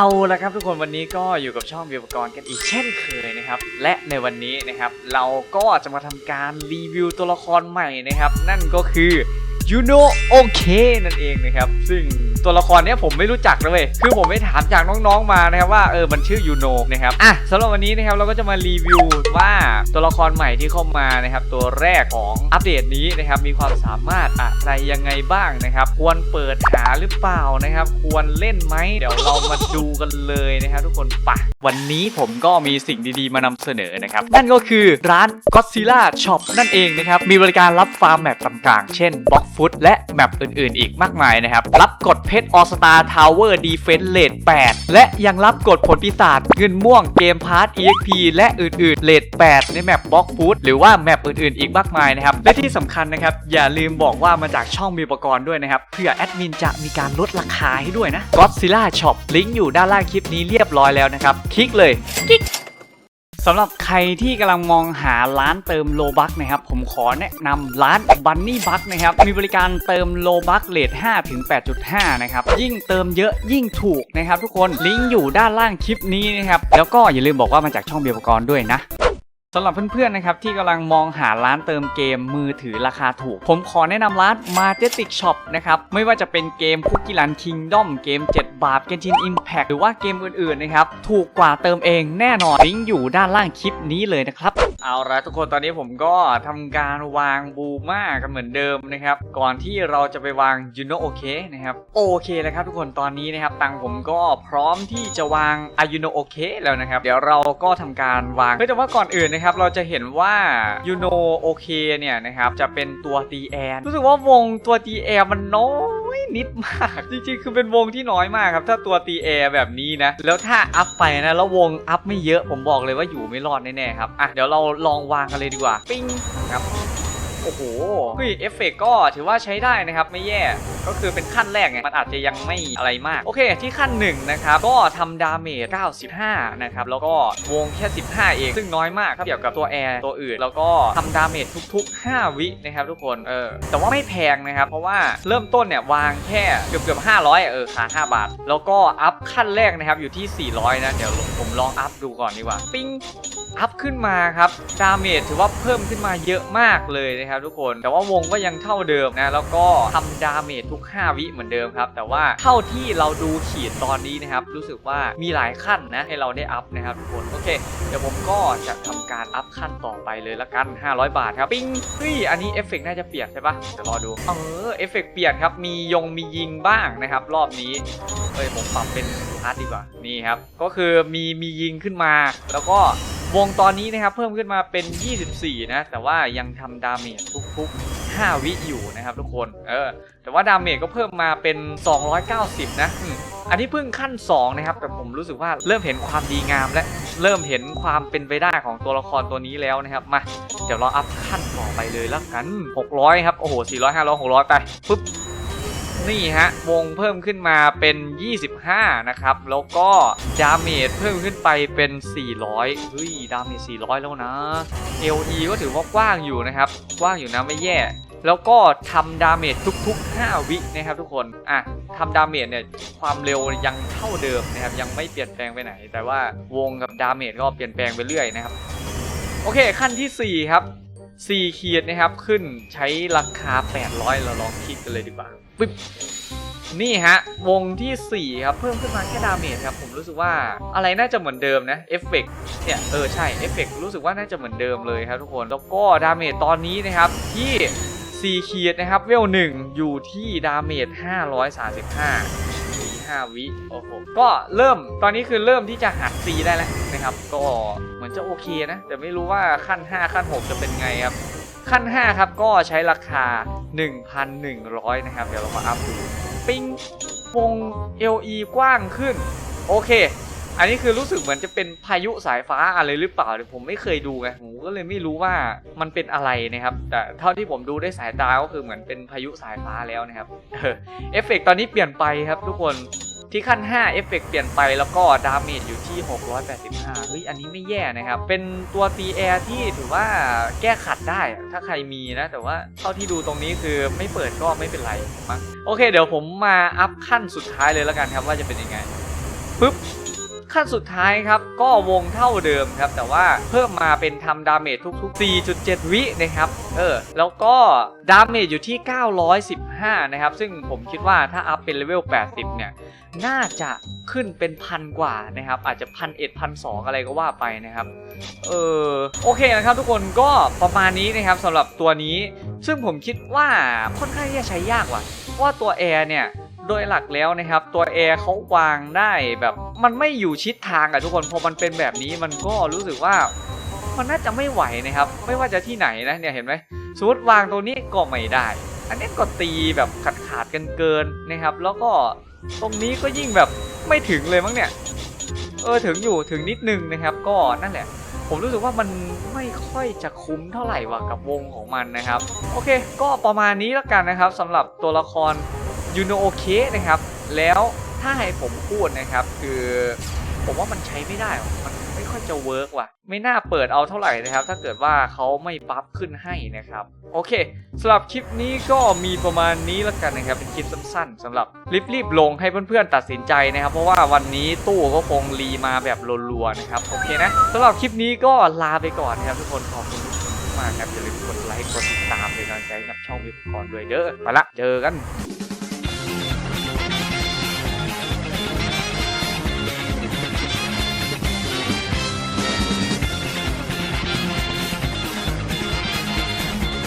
เอาละครับทุกคนวันนี้ก็อยู่กับช่องวิวกรกันอีกเช่นเคยนะครับ และในวันนี้นะครับ เราก็จะมาทำการรีวิวตัวละครใหม่นะครับ นั่นก็คือยูโนโอเคนั่นเองนะครับ ซึ่งตัวละครเนี้ยผมไม่รู้จักเลยเว้ยคือผมไปถามจากน้องๆมานะครับว่าเออมันชื่อยูโนนะครับอะสำหรับวันนี้นะครับเราก็จะมารีวิวว่าตัวละครใหม่ที่เข้ามานะครับ ตัวแรกของอัปเดตนี้นะครับมีความสามารถอะไรยังไงบ้างนะครับ ควรเปิดหาหรือเปล่านะครับ ควรเล่นไหมเดี๋ยวเรามาดูกันเลยนะครับทุกคนปะวันนี้ผมก็มีสิ่งดีๆ มานำเสนอนะครับ นั่นก็คือร้าน Godzilla Shop นั่นเองนะครับ มีบริการรับฟาร์มแมปต่างๆ เช่น b l o c k f o o t และแมปอื่นๆ อีกมากมายนะครับ รับกดเพชร All Star Tower Defense Rate 8และยังรับกดผลปีศาจเงินม่วงเกมพาร์ท EXP และอื่นๆ Rate 8ในแมป b l o c k f o o t หรือว่าแมปอื่นๆ อีกมากมายนะครับและที่สำคัญนะครับอย่าลืมบอกว่ามาจากช่องมีอุปกรณ์ด้วยนะครับ เพื่อแอดมินจะมีการลดราคาให้ด้วยนะ Godzilla Shop ลิงก์อยู่ด้านล่างคลิปนี้เรียบร้อยแล้วนะครับ คลิกเลยสำหรับใครที่กำลังมองหาร้านเติมโลบักนะครับ ผมขอแนะนำร้าน Bunny Buck นะครับ มีบริการเติมโลบักเลท5ถึง 8.5 นะครับ ยิ่งเติมเยอะยิ่งถูกนะครับทุกคนลิงก์อยู่ด้านล่างคลิปนี้นะครับ แล้วก็อย่าลืมบอกว่ามาจากช่องเบียร์ปกรณ์ด้วยนะ สำหรับเพื่อนๆนะครับที่กำลังมองหาร้านเติมเกมมือถือราคาถูก ผมขอแนะนำร้าน Majestic Shop นะครับไม่ว่าจะเป็นเกมคุกกี้รันคิงด้อมเกม 7 บาทเกมชินอิมแพ t หรือว่าเกมอื่นๆนะครับถูกกว่าเติมเองแน่นอนลิงก์อยู่ด้านล่างคลิปนี้เลยนะครับ เอาละทุกคนตอนนี้ผมก็ทำการวางบูมากันเหมือนเดิมนะครับก่อนที่เราจะไปวางยูโนโอเคนะครับโอเคแล้วครับทุกคนตอนนี้นะครับตังผมก็พร้อมที่จะวางอายุโนโอเคแล้วนะครับเดี๋ยวเราก็ทำการวางเฮ้ยแต่ว่าก่อนอื่นนะครับเราจะเห็นว่ายูโนโอเคเนี่ยนะครับจะเป็นตัวตีแอนรู้สึกว่าวงตัวตีแอร์มันน้อยนิดมาก จริงๆ คือเป็นวงที่น้อยมากครับ ถ้าตัวตีแอแบบนี้นะ แล้วถ้าอัพไปนะ แล้ววงอัพไม่เยอะผมบอกเลยว่าอยู่ไม่รอดแน่ๆครับอะเดี๋ยวเราลองวางกันเลยดีกว่า ปิ้งครับ อ้โหเฮ้ยเอฟเฟกก็ถือว่าใช้ได้นะครับไม่แย่ก็คือเป็นขั้นแรกไงมันอาจจะยังไม่อะไรมาก โอเค ที่ขั้นหนึ่งนะครับก็ทำดาเมจ 95 นะครับ แล้วก็วงแค่ 15 เอง ซึ่งน้อยมากครับเทียบกับตัวแอร์ตัวอื่น แล้วก็ทำดาเมจทุก ๆ 5 วินะครับทุกคนเออแต่ว่าไม่แพงนะครับ เพราะว่าเริ่มต้นเนี่ยวางแค่เกือบเกือบ500 เออขา5บาท แล้วก็อัพขั้นแรกนะครับอยู่ที่ 400 นะ เดี๋ยวผมลองอัพดูก่อนดีกว่า ปิ้ง อัพขึ้นมาครับดาเมจถือว่าเพิ่มขึ้นมาเยอะมากเลยนะครับทุกคนแต่ว่าวงก็ยังเท่าเดิมนะแล้วก็ทำดาเมจทุก 5 วิเหมือนเดิมครับแต่ว่าเท่าที่เราดูขีดตอนนี้นะครับรู้สึกว่ามีหลายขั้นนะให้เราได้อัพนะครับทุกคนโอเค เดี๋ยวผมก็จะทำการอัพขั้นต่อไปเลยละกัน 500 บาทครับปิ้งเฮ้ยอันนี้เอฟเฟกต์น่าจะเปลี่ยนใช่ปะเดี๋ยวรอดูเออเอฟเฟกต์เปลี่ยนครับมียงมียิงบ้างนะครับ รอบนี้เอ้ยผมปรับเป็นอาร์ตดีกว่านี่ครับก็คือมีมียิงขึ้นมาแล้วก็ วงตอนนี้นะครับเพิ่มขึ้นมาเป็น 24 นะ แต่ว่ายังทำดาเมจทุกๆ 5 วิอยู่นะครับทุกคนเออแต่ว่าดาเมจก็เพิ่มมาเป็น 290 นะอันนี้เพิ่งขั้น 2 นะครับ แต่ผมรู้สึกว่าเริ่มเห็นความดีงามและเริ่มเห็นความเป็นไปได้ของตัวละครตัวนี้แล้วนะครับ มา เดี๋ยวเราอัพขั้นต่อไปเลยแล้วกัน 600 ครับ โอ้โห 400 500 600 ไปปุ๊บ นี่ฮะ วงเพิ่มขึ้นมาเป็น 25 นะครับ แล้วก็ดาเมจเพิ่มขึ้นไปเป็น 400เฮ้ยดาเมจ400 แล้วนะ LE ก็ถือว่ากว้างอยู่นะครับกว้างอยู่นะไม่แย่แล้วก็ทำดาเมจทุก ๆ 5 วินะครับทุกคน อะทำดาเมจเนี่ยความเร็วยังเท่าเดิมนะครับ ยังไม่เปลี่ยนแปลงไปไหน แต่ว่าวงกับดาเมจก็เปลี่ยนแปลงไปเรื่อยนะครับ โอเคขั้นทีสี่4 ครับ 4ขีดนะครับขึ้นใช้ราคา 800 เราลองคลิกกันเลยดีกว่าปึ๊บนี่ฮะ วงทีสี่ 4 ครับ เพิ่มขึ้นมาแค่ดาเมจครับ ผมรู้สึกว่าอะไรน่าจะเหมือนเดิมนะเอฟเฟกเนี่ย เออ ใช่เอฟเฟกรู้สึกว่าน่าจะเหมือนเดิมเลยครับทุกคนแล้วก็ดาเมจตอนนี้นะครับที่4ขีดนะครับเวล1อยู่ที่ดาเมจ535 5 วิโอ้โหก็เริ่มตอนนี้คือเริ่มที่จะหัดตีได้แล้วนะครับ ก็เหมือนจะโอเคนะ แต่ไม่รู้ว่าขั้น 5 ขั้น 6 จะเป็นไงครับ ขั้น 5 ครับก็ใช้ราคา 1,100 นะครับ เดี๋ยวเรามาอัพดู ปิ้งวง LE กว้างขึ้น โอเค อันนี้คือรู้สึกเหมือนจะเป็นพายุสายฟ้าอะไรหรือเปล่าเดี๋ยวผมไม่เคยดูไงผมก็เลยไม่รู้ว่ามันเป็นอะไรนะครับ แต่เท่าที่ผมดูด้วยสายตาก็คือเหมือนเป็นพายุสายฟ้าแล้วนะครับเอฟเฟกต์ตอนนี้เปลี่ยนไปครับทุกคนที่ขั้น 5 เอฟเฟกต์เปลี่ยนไปแล้วก็ดาเมจอยู่ที่ 685 เฮ้ย อันนี้ไม่แย่นะครับ เป็นตัวตีแอร์ที่ถือว่าแก้ขัดได้ ถ้าใครมีนะ แต่ว่าเท่าที่ดูตรงนี้คือไม่เปิดก็ไม่เป็นไรมั้ง โอเค เดี๋ยวผมมาอัพขั้นสุดท้ายเลยแล้วกันครับว่าจะเป็นยังไงปุ๊บ ขั้นสุดท้ายครับ ก็วงเท่าเดิมครับ แต่ว่าเพิ่มมาเป็นทำดาเมจทุกๆ 4.7 วินะครับ เออ แล้วก็ดาเมจอยู่ที่ 915 นะครับ ซึ่งผมคิดว่าถ้าอัพเป็นเลเวล 80 เนี่ย น่าจะขึ้นเป็นพันกว่านะครับ อาจจะพันเอ็ดพันสองอะไรก็ว่าไปนะครับ เออ โอเคนะครับทุกคนก็ประมาณนี้นะครับสำหรับตัวนี้ ซึ่งผมคิดว่าค่อนข้างที่จะใช้ยากว่ะ เพราะว่าตัวแอร์เนี่ย โดยหลักแล้วนะครับ ตัวแอร์เขาวางได้แบบมันไม่อยู่ชิดทางอะทุกคนพอมันเป็นแบบนี้มันก็รู้สึกว่ามันน่าจะไม่ไหวนะครับ ไม่ว่าจะที่ไหนนะเนี่ยเห็นไหมสมมติวางตัวนี้ก็ไม่ได้ อันนี้ก็ตีแบบขาดขาดกันเกินนะครับ แล้วก็ตรงนี้ก็ยิ่งแบบไม่ถึงเลยมั้งเนี่ยเออถึงอยู่ถึงนิดนึงนะครับ ก็นั่นแหละ ผมรู้สึกว่ามันไม่ค่อยจะคุ้มเท่าไหร่ว่ะกับวงของมันนะครับ โอเค ก็ประมาณนี้แล้วกันนะครับสำหรับตัวละคร ยูโนโอเคนะครับ แล้วถ้าให้ผมพูดนะครับ คือผมว่ามันใช้ไม่ได้ มันไม่ค่อยจะเวิร์กว่ะ ไม่น่าเปิดเอาเท่าไหร่นะครับ ถ้าเกิดว่าเขาไม่บัฟขึ้นให้นะครับ โอเคสำหรับคลิปนี้ก็มีประมาณนี้แล้วกันนะครับ เป็นคลิปสั้นๆสำหรับรีบๆลงให้เพื่อนๆตัดสินใจนะครับ เพราะว่าวันนี้ตู้ก็คงรีมาแบบรัวๆนะครับ โอเคนะสำหรับคลิปนี้ก็ลาไปก่อนนะครับทุกคนขอบคุณทุกคนมากครับอย่าลืมกดไลค์กดติดตามเป็นกำลังใจให้กับช่องวิวก่อนด้วยเด้อไปละเจอกัน